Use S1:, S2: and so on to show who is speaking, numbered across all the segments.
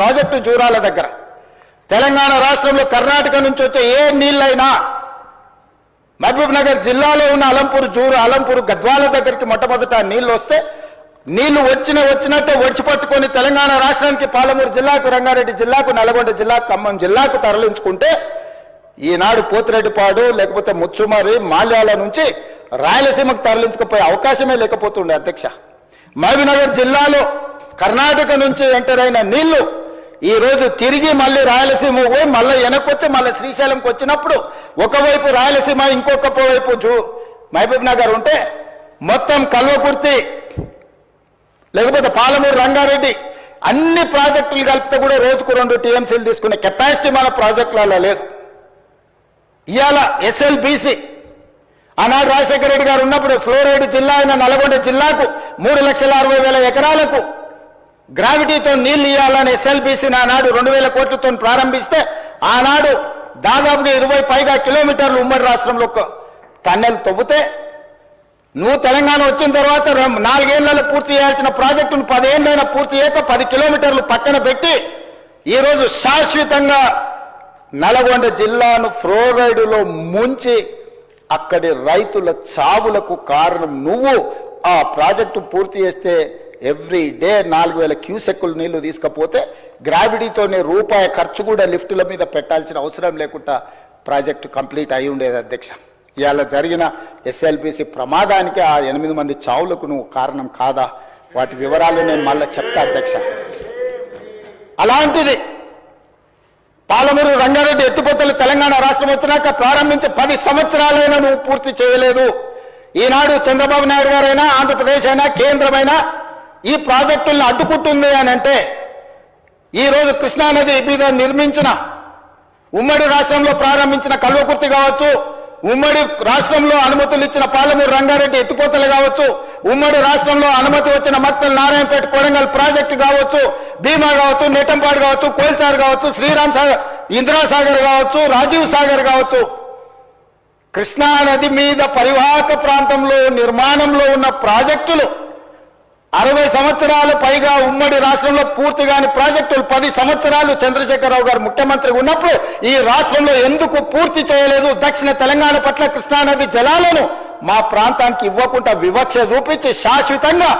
S1: Project Jurala దగ్గర. తెలంగాణ రాష్ట్రంలో కర్ణాటక నుంచి వచ్చే ఏ నీళ్ళైనా మహబూబ్ నగర్ జిల్లాలో ఉన్న అలంపూర్ జూరు అలంపూర్ గద్వాల దగ్గరికి మొట్టమొదట నీళ్ళు వస్తే నీళ్ళు వచ్చిన వచ్చినట్టే ఒడిచి పట్టుకొని తెలంగాణ రాష్ట్రానికి పాలమూరు జిల్లాకు రంగారెడ్డి జిల్లాకు నల్గొండ జిల్లాకు ఖమ్మం జిల్లాకు తరలించుకుంటే ఈనాడు పోతిరెడ్డిపాడు లేకపోతే ముచ్చుమరి మాల్యాల నుంచి రాయలసీమకు తరలించకపోయే అవకాశమే లేకపోతుండే అధ్యక్ష. మహబూబ్నగర్ జిల్లాలో కర్ణాటక నుంచి ఎంటర్ అయిన నీళ్ళు ఈరోజు తిరిగి మళ్ళీ రాయలసీమ పోయి మళ్ళీ వెనక్కొచ్చి మళ్ళీ శ్రీశైలంకి వచ్చినప్పుడు ఒకవైపు రాయలసీమ ఇంకొక వైపు జూ మహబూబ్ నగర్ ఉంటే మొత్తం కల్వకుర్తి లేకపోతే పాలమూరు రంగారెడ్డి అన్ని ప్రాజెక్టులు కలిపితే కూడా రోజుకు రెండు టీఎంసీలు తీసుకునే కెపాసిటీ మన ప్రాజెక్టులలో లేదు. ఇవాళ ఎస్ఎల్బిసి ఆనాడు రాజశేఖర రెడ్డి గారు ఉన్నప్పుడు ఫ్లోరైడ్ జిల్లా అయిన నల్గొండ జిల్లాకు మూడు లక్షల అరవై వేల ఎకరాలకు గ్రావిటీతో నీళ్ళు ఇవ్వాలని ఎస్ఎల్బిసి ఆనాడు రెండు వేల కోట్లతో ప్రారంభిస్తే ఆనాడు దాదాపుగా ఇరవై పైగా కిలోమీటర్లు ఉమ్మడి రాష్ట్రంలో తన్నెలు టన్నెల్ తవ్వితే నువ్వు తెలంగాణ వచ్చిన తర్వాత నాలుగేళ్ళలో పూర్తి చేయాల్సిన ప్రాజెక్టును పదేళ్ళైనా పూర్తి చేయక పది కిలోమీటర్లు పక్కన పెట్టి ఈరోజు శాశ్వతంగా నల్గొండ జిల్లాను ఫ్లోరైడులో ముంచి అక్కడి రైతుల చావులకు కారణం నువ్వు. ఆ ప్రాజెక్టు పూర్తి చేస్తే ఎవ్రీ డే నాలుగు వేల క్యూసెక్కులు నీళ్ళు తీసుకపోతే గ్రావిటీతోనే రూపాయి ఖర్చు కూడా లిఫ్టుల మీద పెట్టాల్సిన అవసరం లేకుండా ప్రాజెక్టు కంప్లీట్ అయి ఉండేది అధ్యక్ష. ఇవాళ జరిగిన ఎస్ఎల్పిసి ప్రమాదానికి ఆ ఎనిమిది మంది చావులకు నువ్వు కారణం కాదా? వాటి వివరాలు నేను మళ్ళీ చెప్తా అధ్యక్ష. అలాంటిది పాలమూరు రంగారెడ్డి ఎత్తిపోతలు తెలంగాణ రాష్ట్రం వచ్చినాక ప్రారంభించి పది సంవత్సరాలైనా నువ్వు పూర్తి చేయలేదు. ఈనాడు చంద్రబాబు నాయుడు గారైనా ఆంధ్రప్రదేశ్ అయినా కేంద్రమైనా ఈ ప్రాజెక్టులను అడ్డుకుంటుంది అని అంటే ఈరోజు కృష్ణానది మీద నిర్మించిన ఉమ్మడి రాష్ట్రంలో ప్రారంభించిన కల్వకుర్తి కావచ్చు ఉమ్మడి రాష్ట్రంలో అనుమతులు ఇచ్చిన పాలమూరు రంగారెడ్డి ఎత్తిపోతలు కావచ్చు ఉమ్మడి రాష్ట్రంలో అనుమతి వచ్చిన మక్తల్ నారాయణపేట కొడంగల్ ప్రాజెక్టు కావచ్చు భీమా కావచ్చు నెట్టంపాడు కావచ్చు కోల్చారు కావచ్చు శ్రీరామ్ సాగర్ ఇందిరాసాగర్ కావచ్చు రాజీవ్ సాగర్ కావచ్చు. కృష్ణానది మీద పరివాహక ప్రాంతంలో నిర్మాణంలో ఉన్న ప్రాజెక్టులు అరవై సంవత్సరాలు పైగా ఉమ్మడి రాష్ట్రంలో పూర్తిగాని ప్రాజెక్టులు పది సంవత్సరాలు చంద్రశేఖరరావు గారు ముఖ్యమంత్రి ఉన్నప్పుడు ఈ రాష్ట్రంలో ఎందుకు పూర్తి చేయలేదు? దక్షిణ తెలంగాణ పట్ల కృష్ణానది జలాలను మా ప్రాంతానికి ఇవ్వకుండా వివక్ష రూపించి శాశ్వతంగా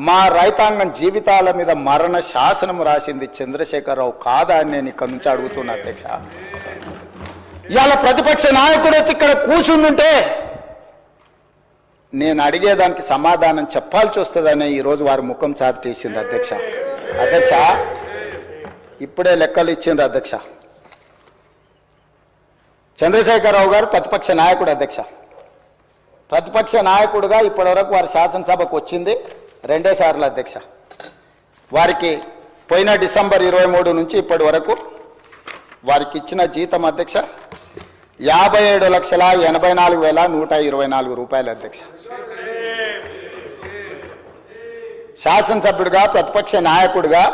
S1: మా రైతాంగం జీవితాల మీద మరణ శాసనం రాసింది చంద్రశేఖరరావు కాదా అని నేను ఇక్కడ నుంచి అడుగుతున్నా అధ్యక్ష. ఇవాళ ప్రతిపక్ష నాయకుడు వచ్చి ఇక్కడ కూర్చుండుంటే నేను అడిగేదానికి సమాధానం చెప్పాల్సి వస్తుందని ఈరోజు వారి ముఖం చాటేసింది అధ్యక్ష. అధ్యక్ష ఇప్పుడే లెక్కలు ఇచ్చింది అధ్యక్ష. చంద్రశేఖరరావు గారు ప్రతిపక్ష నాయకుడు అధ్యక్ష. ప్రతిపక్ష నాయకుడుగా ఇప్పటివరకు వారి శాసనసభకు వచ్చింది రెండే సార్లు అధ్యక్ష. వారికి పోయిన డిసెంబర్ ఇరవై మూడు నుంచి ఇప్పటి వరకు వారికి ఇచ్చిన జీతం అధ్యక్ష యాభై ఏడు లక్షల ఎనభై నాలుగు వేల నూట ఇరవై నాలుగు రూపాయలు అధ్యక్ష. శాసనసభ్యుడిగా ప్రతిపక్ష నాయకుడిగా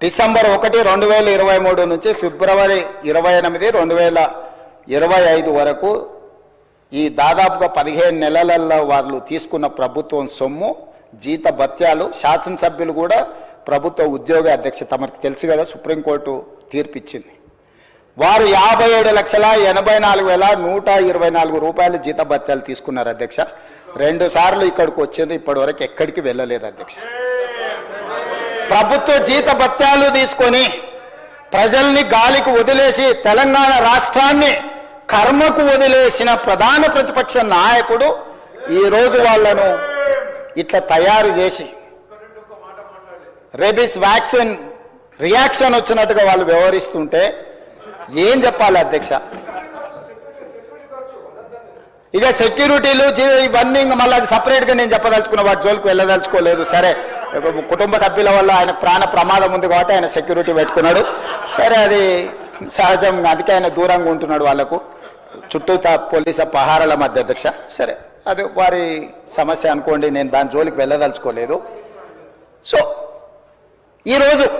S1: డిసెంబర్ ఒకటి రెండు వేల ఇరవై మూడు నుంచి ఫిబ్రవరి ఇరవై ఎనిమిది రెండు వేల ఇరవై ఐదు వరకు ఈ దాదాపుగా పదిహేను నెలలలో వాళ్ళు తీసుకున్న ప్రభుత్వం సొమ్ము జీత భత్యాలు శాసనసభ్యులు కూడా ప్రభుత్వ ఉద్యోగ అధ్యక్ష తమకు తెలుసు కదా సుప్రీంకోర్టు తీర్పిచ్చింది. వారు యాభై ఏడు లక్షల ఎనభై నాలుగు వేల నూట ఇరవై నాలుగు రూపాయలు జీతభత్యాలు తీసుకున్నారు అధ్యక్ష. రెండు సార్లు ఇక్కడికి వచ్చింది ఇప్పటి వరకు ఎక్కడికి వెళ్ళలేదు అధ్యక్ష. ప్రభుత్వ జీతభత్యాలు తీసుకొని ప్రజల్ని గాలికి వదిలేసి తెలంగాణ రాష్ట్రాన్ని కర్మకు వదిలేసిన ప్రధాన ప్రతిపక్ష నాయకుడు ఈ రోజు వాళ్ళను ఇట్లా తయారు చేసి రెబిస్ వ్యాక్సిన్ రియాక్షన్ వచ్చినట్టుగా వాళ్ళు వ్యవహరిస్తుంటే ఏం చెప్పాలి అధ్యక్ష? ఇక సెక్యూరిటీలు జీ- ఇవన్నీ ఇంకా మళ్ళీ అది సపరేట్గా నేను చెప్పదలుచుకున్న వాటి జోలికి వెళ్ళదలుచుకోలేదు. సరే కుటుంబ సభ్యుల వల్ల ఆయన ప్రాణ ప్రమాదం ఉంది కాబట్టి ఆయన సెక్యూరిటీ పెట్టుకున్నాడు. సరే అది సహజం అందుకే ఆయన దూరంగా ఉంటున్నాడు వాళ్ళకు. చుట్టూ పోలీసు పహారాల మధ్య అధ్యక్ష. సరే అది వారి సమస్య అనుకోండి నేను దాని జోలికి వెళ్ళదలుచుకోలేదు. సో ఈరోజు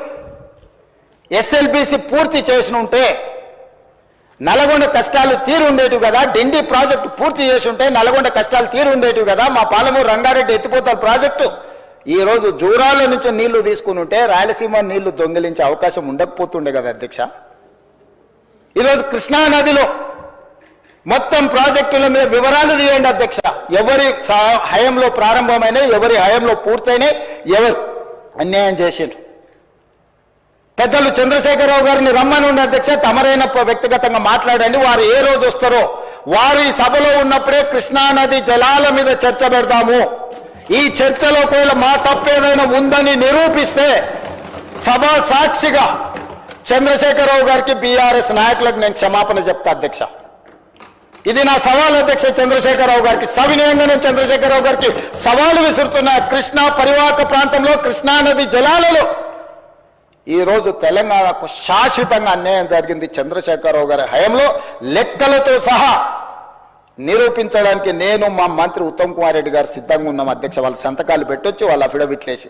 S1: ఎస్ఎల్బిసి పూర్తి చేసిన ఉంటే నల్గొండ కష్టాలు తీరుండేటివి కదా. డిండి ప్రాజెక్టు పూర్తి చేసి ఉంటే నల్గొండ కష్టాలు తీరుండేటివి కదా. మా పాలమూరు రంగారెడ్డి ఎత్తిపోతల ప్రాజెక్టు. ఈరోజు జూరాల నుంచి నీళ్ళు తీసుకుని ఉంటే రాయలసీమ నీళ్ళు దొంగిలించే అవకాశం ఉండకపోతుండే కదా అధ్యక్ష. ఈరోజు కృష్ణా నదిలో మొత్తం ప్రాజెక్టుల మీద వివరాలు తీయండి అధ్యక్ష. ఎవరి హయంలో ప్రారంభమైనాయి ఎవరి హయంలో పూర్తయినాయి ఎవరు అన్యాయం చేసిండ్రు. పెద్దలు చంద్రశేఖరరావు గారిని రమ్మనుండి అధ్యక్ష తమరైన వ్యక్తిగతంగా మాట్లాడండి. వారు ఏ రోజు వస్తారో వారు ఈ సభలో ఉన్నప్పుడే కృష్ణా నది జలాల మీద చర్చ పెడతాము ఈ చర్చలో ఒకవేళ మా తప్పేదైనా ఉందని నిరూపిస్తే సభ సాక్షిగా చంద్రశేఖరరావు గారికి బీఆర్ఎస్ నాయకులకు నేను క్షమాపణ చెప్తా అధ్యక్ష. ఇది నా సవాల్ అధ్యక్ష చంద్రశేఖరరావు గారికి. సవినయంగా నేను చంద్రశేఖరరావు గారికి సవాలు విసురుతున్న కృష్ణా పరివాహక ప్రాంతంలో కృష్ణా నది జలాలలో ఈ రోజు తెలంగాణకు శాశ్వతంగా అన్యాయం జరిగింది చంద్రశేఖరరావు గారి హయంలో. లెక్కలతో సహా నిరూపించడానికి నేను మా మంత్రి ఉత్తమ్ కుమార్ రెడ్డి గారు సిద్ధంగా ఉన్నాం అధ్యక్ష. వాళ్ళ సంతకాలు పెట్టొచ్చి వాళ్ళ అఫిడవిట్లేసి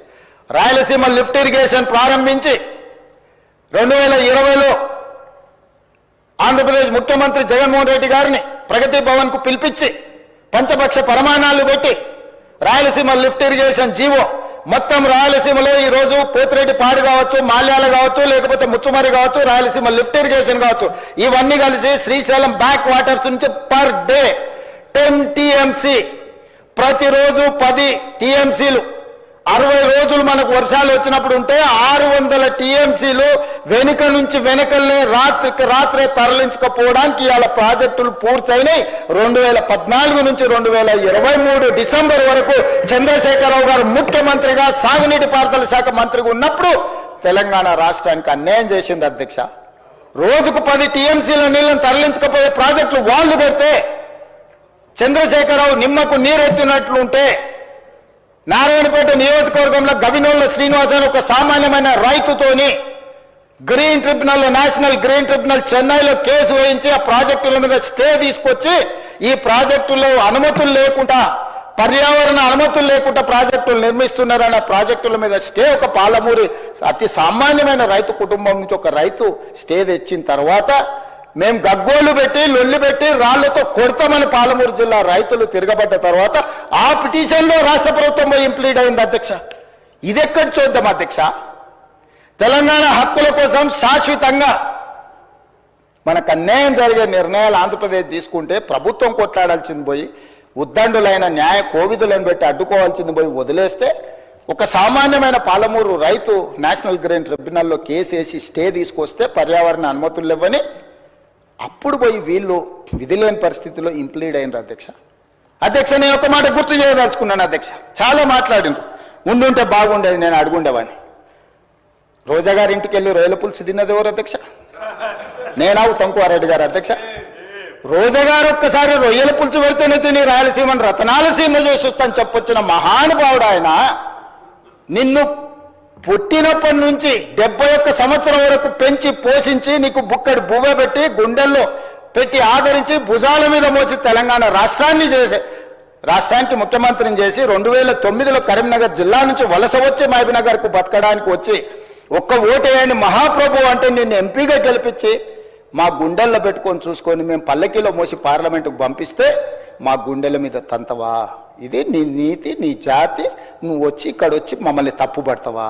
S1: రాయలసీమ లిఫ్ట్ ఇరిగేషన్ ప్రారంభించి రెండు వేల ఇరవైలో ఆంధ్రప్రదేశ్ ముఖ్యమంత్రి జగన్మోహన్ రెడ్డి గారిని ప్రగతి భవన్కు పిలిపించి పంచపక్ష ప్రమాణాలు పెట్టి రాయలసీమ లిఫ్ట్ ఇరిగేషన్ జీవో మొత్తం రాయలసీమలో ఈ రోజు పోతిరెడ్డి పాడు కావచ్చు మాల్యాల కావచ్చు లేకపోతే ముచ్చుమరి కావచ్చు రాయలసీమ లిఫ్ట్ ఇరిగేషన్ కావచ్చు. ఇవన్నీ కలిసి శ్రీశైలం బ్యాక్ వాటర్స్ నుంచి పర్ డే టెన్ టీఎంసీ. ప్రతిరోజు పది టిఎంసీలు. అరవై రోజులు మనకు వర్షాలు వచ్చినప్పుడు ఉంటే ఆరు వందల టీఎంసీలు వెనుక నుంచి వెనుకల్నే రాత్రికి రాత్రే తరలించకపోవడానికి ఇవాళ ప్రాజెక్టులు పూర్తయినాయి. రెండు వేల పద్నాలుగు నుంచి రెండు వేల ఇరవై మూడు డిసెంబర్ వరకు చంద్రశేఖరరావు గారు ముఖ్యమంత్రిగా సాగునీటి పారుదల శాఖ మంత్రిగా ఉన్నప్పుడు తెలంగాణ రాష్ట్రానికి అన్యాయం చేసింది అధ్యక్ష. రోజుకు పది టీఎంసీల నీళ్ళని తరలించకపోయే ప్రాజెక్టులు వాళ్ళు పెడితే చంద్రశేఖరరావు నిమ్మకు నీరెత్తినట్లుంటే నారాయణపేట నియోజకవర్గంలో గవినోళ్ళ శ్రీనివాస్ అని ఒక సామాన్యమైన రైతుతోని green tribunal national green tribunal చెన్నైలో కేసు వేయించి ఆ ప్రాజెక్టుల మీద స్టే తీసుకొచ్చి ఈ ప్రాజెక్టులో అనుమతులు లేకుండా పర్యావరణ అనుమతులు లేకుండా ప్రాజెక్టులు నిర్మిస్తున్నారన్న ప్రాజెక్టుల మీద స్టే ఒక పాలమూరి అతి సామాన్యమైన రైతు కుటుంబం నుంచి ఒక రైతు స్టే తెచ్చిన తర్వాత మేము గగ్గోలు పెట్టి లొల్లి పెట్టి రాళ్ళతో కొడతామని పాలమూరు జిల్లా రైతులు తిరగబడ్డ తర్వాత ఆ పిటిషన్లో రాష్ట్ర ప్రభుత్వం ఇంప్లీడ్ అయింది అధ్యక్ష. ఇది ఎక్కడ చూద్దాం అధ్యక్ష? తెలంగాణ హక్కుల కోసం శాశ్వతంగా మనకు అన్యాయం జరిగే నిర్ణయాలు ఆంధ్రప్రదేశ్ తీసుకుంటే ప్రభుత్వం కొట్లాడాల్సింది పోయి ఉద్దండులైన న్యాయ కోవిదులను పెట్టి అడ్డుకోవాల్సింది పోయి వదిలేస్తే ఒక సామాన్యమైన పాలమూరు రైతు నేషనల్ గ్రీన్ ట్రిబ్యునల్లో కేసు వేసి స్టే తీసుకొస్తే పర్యావరణ అనుమతులు ఇవ్వని అప్పుడు పోయి వీళ్ళు విధి లేని పరిస్థితిలో ఇంప్లీడ్ అయినరు అధ్యక్ష. అధ్యక్ష నేను ఒక మాట గుర్తు చేయదలుచుకున్నాను అధ్యక్ష. చాలా మాట్లాడిండ్రు. ఉండుంటే బాగుండేది నేను అడుగుండేవాడిని. రోజా గారి ఇంటికి వెళ్ళి రొయ్యల పులుసు తిన్నది ఎవరు అధ్యక్ష? నేనా తంకువారెడ్డి గారు అధ్యక్ష? రోజా గారు ఒక్కసారి రొయ్యల పులుసు పెడితేనే తిని రాయలసీమని రతనాలసీమ చేసి వస్తాను చెప్పొచ్చిన మహానుభావుడు ఆయన. నిన్ను పుట్టినప్పటి నుంచి డెబ్బై ఒక్క సంవత్సరం వరకు పెంచి పోషించి నీకు బుక్కడి బువ్వ పెట్టి గుండెల్లో పెట్టి ఆదరించి భుజాల మీద మోసి తెలంగాణ రాష్ట్రాన్ని చేసే రాష్ట్రానికి ముఖ్యమంత్రిని చేసి రెండు వేల తొమ్మిదిలో కరీంనగర్ జిల్లా నుంచి వలస వచ్చి మహబీనగర్కు బతకడానికి వచ్చి ఒక్క ఓటేయని మహాప్రభు అంటే నిన్ను ఎంపీగా గెలిపించి మా గుండెల్లో పెట్టుకొని చూసుకొని మేము పల్లకీలో మోసి పార్లమెంటుకు పంపిస్తే మా గుండెల మీద తంతవా? ఇది నీ నీతి నీ జాతి. నువ్వు వచ్చి ఇక్కడ వచ్చి మమ్మల్ని తప్పుపడతావా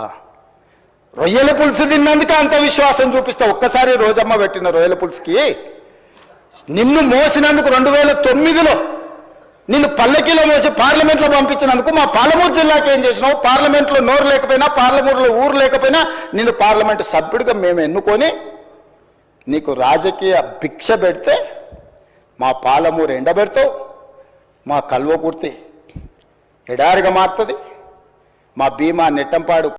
S1: రొయ్యల పులుసు తిన్నందుకే అంత విశ్వాసం చూపిస్తావు ఒక్కసారి రోజమ్మ పెట్టిన రొయ్యల పులుసుకి నిన్ను మోసినందుకు రెండు వేల తొమ్మిదిలో నిన్ను పల్లకీలో మోసి పార్లమెంట్లో పంపించినందుకు మా పాలమూరు జిల్లాకి ఏం చేసినావు? పార్లమెంట్లో నోరు లేకపోయినా పార్లమూరులో ఊరు లేకపోయినా నిన్ను పార్లమెంటు సభ్యుడిగా మేము ఎన్నుకొని నీకు రాజకీయ భిక్ష పెడితే మా పాలమూరు ఎండబెడతావు మా కల్వకుర్తి ఎడారిగా మారుతుంది. మా భీమా నెట్టంపాడు